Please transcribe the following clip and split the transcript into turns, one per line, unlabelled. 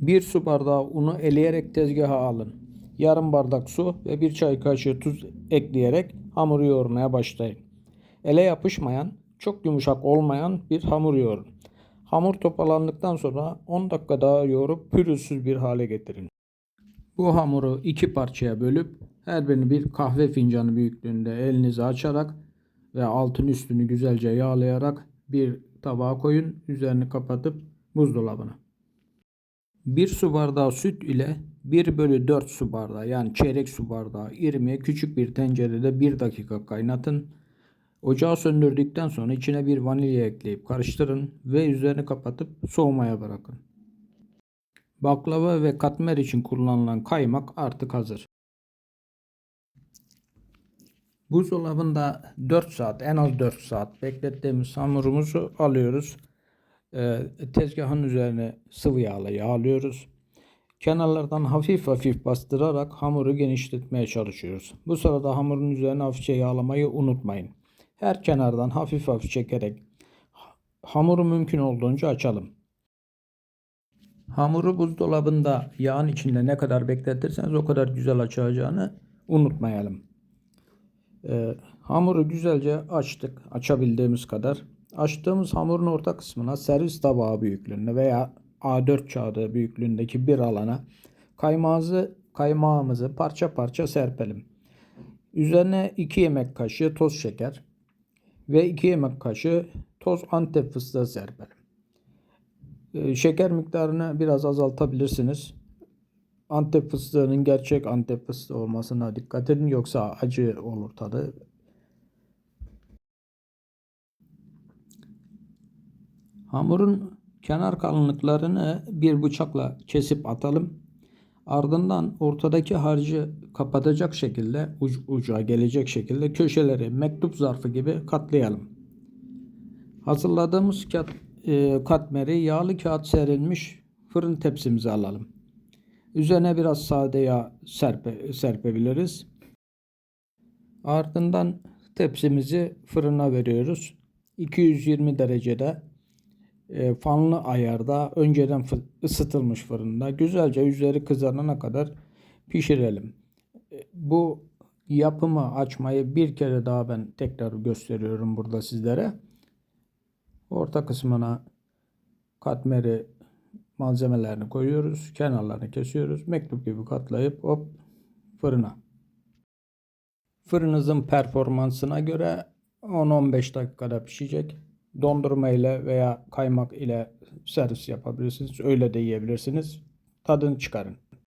1 su bardağı unu eleyerek tezgaha alın. Yarım bardak su ve 1 çay kaşığı tuz ekleyerek hamuru yoğurmaya başlayın. Ele yapışmayan, çok yumuşak olmayan bir hamur yoğurun. Hamur toparlandıktan sonra 10 dakika daha yoğurup pürüzsüz bir hale getirin. Bu hamuru iki parçaya bölüp her birini bir kahve fincanı büyüklüğünde elinizi açarak ve altın üstünü güzelce yağlayarak bir tabağa koyun. Üzerini kapatıp buzdolabına. 1 su bardağı süt ile 1 bölü 4 su bardağı yani çeyrek su bardağı irmiği küçük bir tencerede 1 dakika kaynatın. Ocağı söndürdükten sonra içine bir vanilya ekleyip karıştırın ve üzerini kapatıp soğumaya bırakın. Baklava ve katmer için kullanılan kaymak artık hazır. Buzdolabında 4 saat en az 4 saat beklettiğimiz hamurumuzu alıyoruz. Ee, tezgahın üzerine sıvı yağla yağlıyoruz. Kenarlardan hafif hafif bastırarak hamuru genişletmeye çalışıyoruz. Bu sırada hamurun üzerine hafifçe yağlamayı unutmayın. Her kenardan hafif hafif çekerek hamuru mümkün olduğunca açalım. Hamuru buzdolabında yağın içinde ne kadar bekletirseniz o kadar güzel açacağını unutmayalım. Ee, hamuru güzelce açtık. Açabildiğimiz kadar. Açtığımız hamurun orta kısmına servis tabağı büyüklüğünde veya A4 kağıdı büyüklüğündeki bir alana kaymağımızı, kaymağımızı parça parça serpelim. Üzerine 2 yemek kaşığı toz şeker ve 2 yemek kaşığı toz antep fıstığı serpelim. Ee, Şeker miktarını biraz azaltabilirsiniz. Antep fıstığının gerçek Antep fıstığı olmasına dikkat edin yoksa acı olur tadı. Hamurun kenar kalınlıklarını bir bıçakla kesip atalım. Ardından ortadaki harcı kapatacak şekilde uç, uca gelecek şekilde köşeleri mektup zarfı gibi katlayalım. Hazırladığımız kat, e, katmeri yağlı kağıt serilmiş fırın tepsimize alalım. Üzerine biraz sade yağ serpe, serpebiliriz. Ardından tepsimizi fırına veriyoruz. 220 derecede e, fanlı ayarda önceden ısıtılmış fırında güzelce üzeri kızarana kadar pişirelim. E, Bu yapımı açmayı bir kere daha ben tekrar gösteriyorum burada sizlere. Orta kısmına katmeri malzemelerini koyuyoruz. Kenarlarını kesiyoruz. Mektup gibi katlayıp hop fırına. Fırınızın performansına göre 10-15 dakikada pişecek. Dondurma ile veya kaymak ile servis yapabilirsiniz. Öyle de yiyebilirsiniz. Tadını çıkarın.